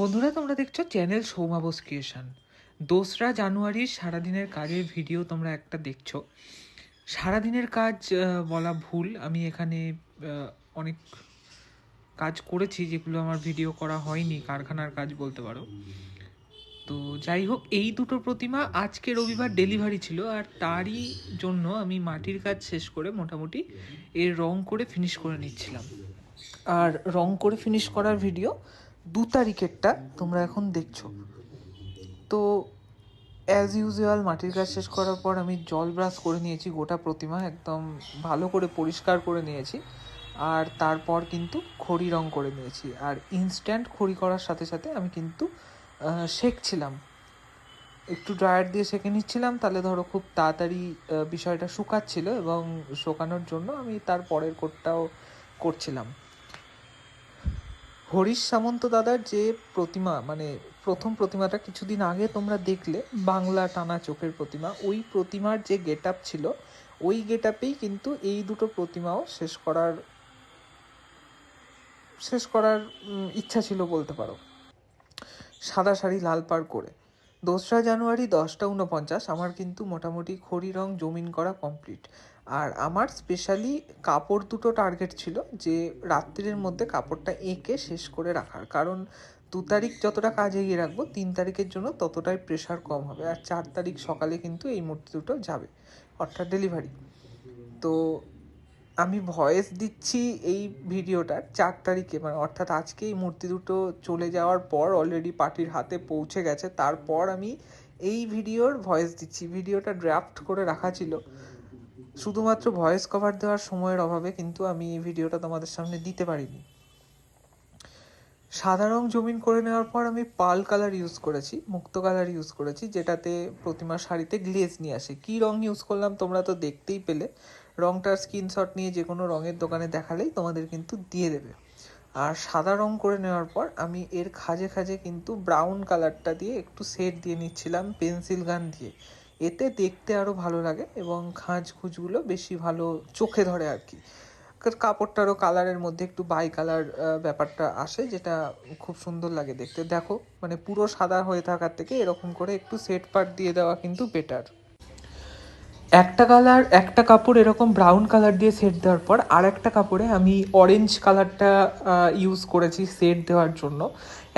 বন্ধুরা, তোমরা দেখছ চ্যানেল সৌমাবস ক্রিয়েশন। দোসরা জানুয়ারির সারাদিনের কাজের ভিডিও তোমরা একটা দেখছ। সারাদিনের কাজ বলা ভুল। আমি এখানে অনেক কাজ করেছি যেগুলো আমার ভিডিও করা হয়নি, কারখানার কাজ বলতে পারো। তো যাই হোক, এই দুটো প্রতিমা আজকে রবিবার ডেলিভারি ছিল, আর তারই জন্য আমি মাটির কাজ শেষ করে মোটামুটি এর রং করে ফিনিশ করে নিচ্ছিলাম। আর রং করে ফিনিশ করার ভিডিও দু তারিখেরটা তোমরা এখন দেখছ। তো অ্যাজ ইউজুয়াল মাটির কাজ শেষ করার পর আমি জল ব্রাশ করে নিয়েছি, গোটা প্রতিমা একদম ভালো করে পরিষ্কার করে নিয়েছি। আর তারপর কিন্তু খড়ি রং করে নিয়েছি। আর ইনস্ট্যান্ট খড়ি করার সাথে সাথে আমি কিন্তু সেঁকছিলাম। একটু ড্রায়ার দিয়ে সেঁকে নিচ্ছিলাম, তাহলে ধরো খুব তাড়াতাড়ি বিষয়টা শুকাচ্ছিল এবং শুকানোর জন্য আমি তার পরের কোটটাও করছিলাম। হরিশ সামন্ত দাদার যে প্রতিমা মানে প্রথম প্রতিমাটা কিছুদিন আগে তোমরা দেখলে, বাংলা টানা চোখের প্রতিমা, ওই প্রতিমার যে গেট আপ ছিল, ওই গেট আপেই কিন্তু এই দুটো প্রতিমাও শেষ করার শেষ করার ইচ্ছা ছিল বলতে পারো। সাদা শাড়ি লাল পাড় করে। দোসরা জানুয়ারি দশটা উনপঞ্চাশ আমার কিন্তু মোটামুটি খড়ি রং জমিন করা কমপ্লিট আর আমার স্পেশালি কাপড় দুটো টার্গেট ছিল যে রাত্রির মধ্যে কাপড়টা এঁকে শেষ করে রাখার। কারণ দু তারিখ যতটা কাজ এগিয়ে রাখব, তিন তারিখের জন্য ততটাই প্রেশার কম হবে। আর চার তারিখ সকালে কিন্তু এই মূর্তি দুটো যাবে, অর্থাৎ ডেলিভারি তো আমি ভয়েস দিচ্ছি এই ভিডিওটার চার তারিখে মানে অর্থাৎ আজকে এই মূর্তি দুটো চলে যাওয়ার পর অলরেডি পার্টির হাতে পৌঁছে গেছে। তারপর আমি এই ভিডিওর ভয়েস দিচ্ছি। ভিডিওটা ড্রাফট করে রাখা ছিল। শুধুমাত্র ভয়েস কভার দেওয়ার সময়ের অভাবে কিন্তু আমি এই ভিডিওটা তোমাদের সামনে দিতে পারিনি। সাদা জমিন করে নেওয়ার পর আমি পাল কালার ইউজ করেছি, মুক্ত কালার ইউজ করেছি, যেটাতে প্রতিমার শাড়িতে গ্লেজ নিয়ে আসে। কি রং ইউজ করলাম তোমরা তো দেখতেই পেলে। রংটার স্ক্রিনশট নিয়ে যে কোনো রঙের দোকানে দেখালেই তোমাদের কিন্তু দিয়ে দেবে। আর সাদা রং করে নেওয়ার পর আমি এর খাজে খাজে কিন্তু ব্রাউন কালারটা দিয়ে একটু শেড দিয়ে নিচ্ছিলাম পেন্সিল গান দিয়ে। এতে দেখতে আরও ভালো লাগে এবং খাঁজ খুঁজগুলো বেশি ভালো চোখে ধরে আর কি। কাপড়টারও কালারের মধ্যে একটু বাই কালার ব্যাপারটা আসে যেটা খুব সুন্দর লাগে দেখতে। দেখো মানে পুরো সাদা হয়ে থাকার থেকে এরকম করে একটু সেট পার্ট দিয়ে দেওয়া কিন্তু বেটার একটা কালার একটা কাপড় এরকম ব্রাউন কালার দিয়ে সেট দেওয়ার পর আর একটা কাপড়ে আমি অরেঞ্জ কালারটা ইউজ করেছি সেট দেওয়ার জন্য।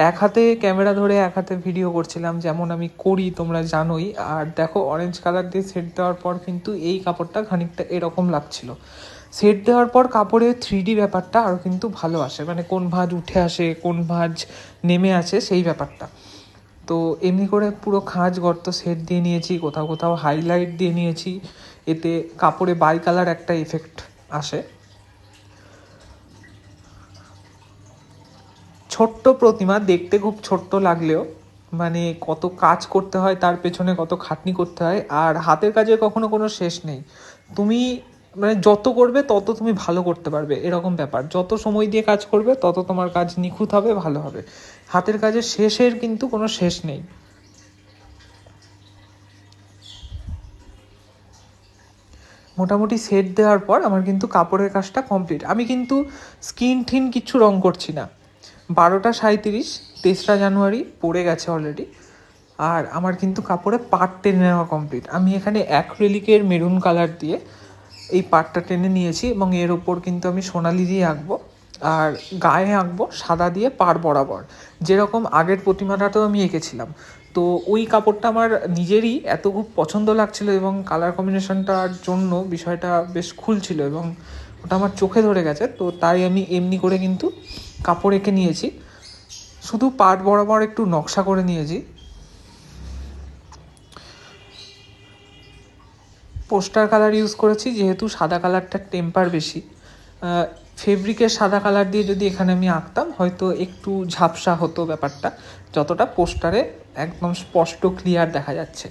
এক হাতে ক্যামেরা ধরে এক হাতে ভিডিও করছিলাম, যেমন আমি করি, তোমরা জানোই। আর দেখো অরেঞ্জ কালার দিয়ে সেট দেওয়ার পর কিন্তু এই কাপড়টা খানিকটা এরকম লাগছিল। সেট দেওয়ার পর কাপড়ের থ্রি ডি ব্যাপারটা আরও কিন্তু ভালো আসে। মানে কোন ভাঁজ উঠে আসে, কোন ভাঁজ নেমে আসে, সেই ব্যাপারটা। তো এমনি করে পুরো খাঁজ গর্ত সেট দিয়ে নিয়েছি, কোথাও কোথাও হাইলাইট দিয়ে নিয়েছি। এতে কাপড়ে বাই কালার একটা এফেক্ট আসে। ছোট্ট প্রতিমা, দেখতে খুব ছোট্ট লাগলেও মানে কত কাজ করতে হয়, তার পেছনে কত খাটনি করতে হয়, আর হাতের কাজে কখনো কোনো শেষ নেই। তুমি মানে যত করবে তত তুমি ভালো করতে পারবে, এরকম ব্যাপার। যত সময় দিয়ে কাজ করবে, তত তোমার কাজ নিখুঁত হবে, ভালো হবে। হাতের কাজের শেষের কিন্তু কোনো শেষ নেই। মোটামুটি সেট দেওয়ার পর আমার কিন্তু কাপড়ের কাজটা কমপ্লিট আমি কিন্তু স্কিন ঠিন কিচ্ছু রং করছি না। বারোটা সাঁত্রিশ তেসরা জানুয়ারি পড়ে গেছে অলরেডি আর আমার কিন্তু কাপড়ে পাট টেনে নেওয়া কমপ্লিট আমি এখানে অ্যাক্রেলিকের মেরুন কালার দিয়ে এই পাটটা টেনে নিয়েছি এবং এর ওপর কিন্তু আমি সোনালি দিয়ে আঁকবো আর গায়ে আঁকবো সাদা দিয়ে পার বরাবর। যেরকম আগের প্রতিমাটাতেও আমি এঁকেছিলাম। তো ওই কাপড়টা আমার নিজেরই এত খুব পছন্দ লাগছিল এবং কালার কম্বিনেশনটার জন্য বিষয়টা বেশ খুলছিল এবং ওটা আমার চোখে ধরে গেছে। তো তাই আমি এমনি করে কিন্তু কাপড় এঁকে নিয়েছি। শুধু পাট বরাবর একটু নকশা করে নিয়েছি। পোস্টার কালার ইউজ করেছি, যেহেতু সাদা কালারটার টেম্পার বেশি। ফেব্রিকের সাদা কালার দিয়ে যদি এখানে আমি আঁকতাম, হয়তো একটু ঝাপসা হতো ব্যাপারটা। যতটা পোস্টারে একদম স্পষ্ট ক্লিয়ার দেখা যাচ্ছে।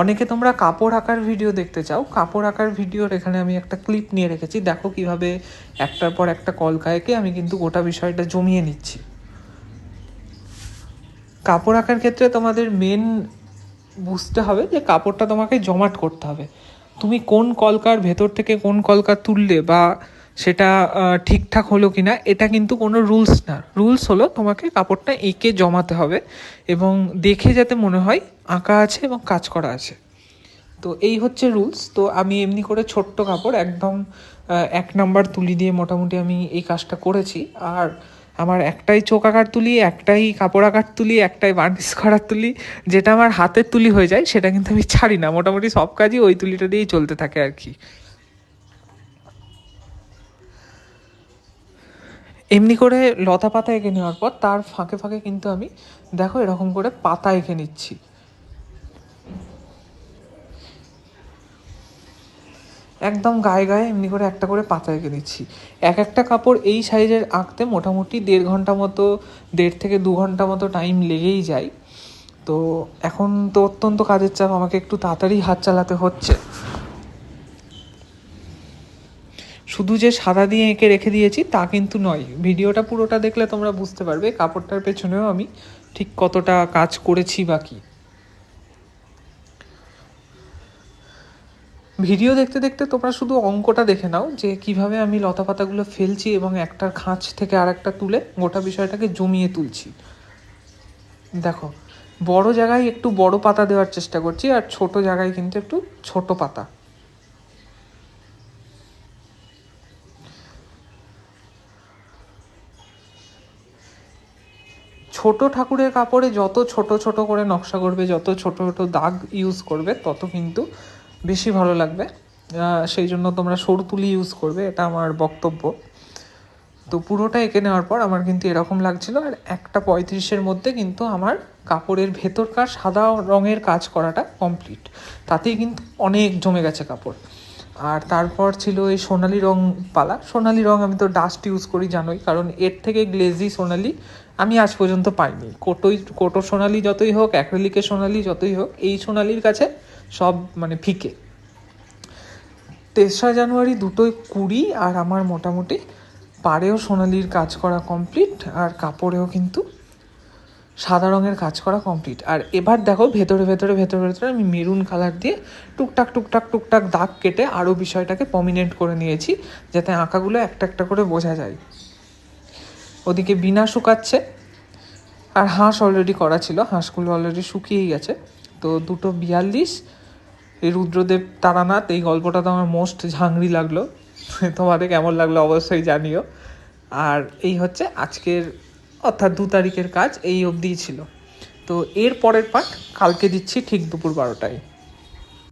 অনেকে তোমরা কাপড় আঁকার ভিডিও দেখতে চাও। কাপড় আঁকার ভিডিওর এখানে আমি একটা ক্লিপ নিয়ে রেখেছি। দেখো কীভাবে একটার পর একটা কলকায়কে আমি কিন্তু গোটা বিষয়টা জমিয়ে নিচ্ছি। কাপড় আঁকার ক্ষেত্রে তোমাদের মেন বুঝতে হবে যে কাপড়টা তোমাকে জমাট করতে হবে। তুমি কোন কলকার ভেতর থেকে কোন কলকার তুললে বা সেটা ঠিকঠাক হলো কি না এটা কিন্তু কোনো রুলস না। রুলস হলো তোমাকে কাপড়টা এঁকে জমাতে হবে এবং দেখে যাতে মনে হয় আঁকা আছে এবং কাজ করা আছে। তো এই হচ্ছে রুলস। তো আমি এমনি করে ছোট্ট কাপড়, একদম এক নাম্বার তুলি দিয়ে মোটামুটি আমি এই কাজটা করেছি। আর আমার একটাই চোখ আকার তুলি, একটাই কাপড় আকার তুলি, একটাই বার্নিশ করার তুলি, যেটা আমার হাতের তুলি হয়ে যায়, সেটা কিন্তু আমি ছাড়ি না। মোটামুটি সব কাজই ওই তুলিটা দিয়েই চলতে থাকে আর কি। এমনি করে লতা পাতা এঁকে নেওয়ার পর তার ফাঁকে ফাঁকে কিন্তু আমি, দেখো এরকম করে পাতা এঁকে নিচ্ছি। একদম গায়ে গায়ে এমনি করে একটা করে পাতা এঁকে দিচ্ছি এক একটা কাপড় এই সাইজের আঁকতে মোটামুটি দেড় ঘণ্টা মতো, দেড় থেকে দু ঘণ্টা মতো টাইম লেগেই যায়। তো এখন তো অত্যন্ত কাজের চাপ, আমাকে একটু তাড়াতাড়ি হাত চালাতে হচ্ছে। শুধু যে সাদা দিয়ে এঁকে রেখে দিয়েছি, তা কিন্তু নয়। ভিডিওটা পুরোটা দেখলে তোমরা বুঝতে পারবে, কাপড়টার পেছনেও আমি ঠিক কতটা কাজ করেছি বা কি। ভিডিও দেখতে দেখতে তোমরা শুধু অঙ্কটা দেখে নাও যে কীভাবে আমি লতা পাতাগুলো ফেলছি এবং একটার খাঁচ থেকে আর একটা তুলে গোটা বিষয়টাকে জমিয়ে তুলছি। দেখো, বড় জায়গায় একটু বড় পাতা দেওয়ার চেষ্টা করছি আর ছোট জায়গায় কিন্তু একটু ছোট পাতা। ছোট ঠাকুরের কাপড়ে যত ছোট ছোট করে নকশা করবে, যত ছোট ছোট দাগ ইউজ করবে, তত কিন্তু বেশি ভালো লাগবে। সেই জন্য তোমরা সরু তুলি ইউজ করবে, এটা আমার বক্তব্য। তো পুরোটা এঁকে নেওয়ার পর আমার কিন্তু এরকম লাগছিল, আর একটা পঁয়ত্রিশের মধ্যে কিন্তু আমার কাপড়ের ভেতরকার সাদা রঙের কাজ করাটা কমপ্লিট তাতেই কিন্তু অনেক জমে গেছে কাপড়। আর তারপর ছিল এই সোনালি রং পালা। সোনালি রং আমি তো ডাস্ট ইউজ করি, জানোই, কারণ এর থেকে গ্লেজি সোনালি আমি আজ পর্যন্ত পাইনি। কোটোই, কোটো সোনালি যতই হোক অ্যাক্রেলিকের সোনালি যতই হোক, এই সোনালির কাছে সব মানে ফিকে। তেসরা জানুয়ারি দুটোই কুড়ি আর আমার মোটামুটি পাড়েও সোনালির কাজ করা কমপ্লিট আর কাপড়েও কিন্তু সাদা রঙের কাজ করা কমপ্লিট আর এবার দেখো ভেতরে ভেতরে ভেতরে ভেতরে আমি মেরুন কালার দিয়ে টুকটাক টুকটাক টুকটাক দাগ কেটে আরও বিষয়টাকে পমিনেন্ট করে নিয়েছি যাতে আঁকাগুলো একটা একটা করে বোঝা যায়। ওদিকে বিনা শুকাচ্ছে আর হাঁস অলরেডি করা ছিল, হাঁসগুলো অলরেডি শুকিয়েই গেছে। তো দুটো বিয়াল্লিশ এই রুদ্রদেব, তারানাথ, এই গল্পটা তো আমার মোস্ট ঝাংরি লাগল। তোমাদের কেমন লাগল অবশ্যই জানিও। আর এই হচ্ছে আজকের, অর্থাৎ দু তারিখের কাজ, এই অবধিই ছিল। তো এর পরের পার্ট কালকে দিচ্ছি ঠিক দুপুর বারোটায়।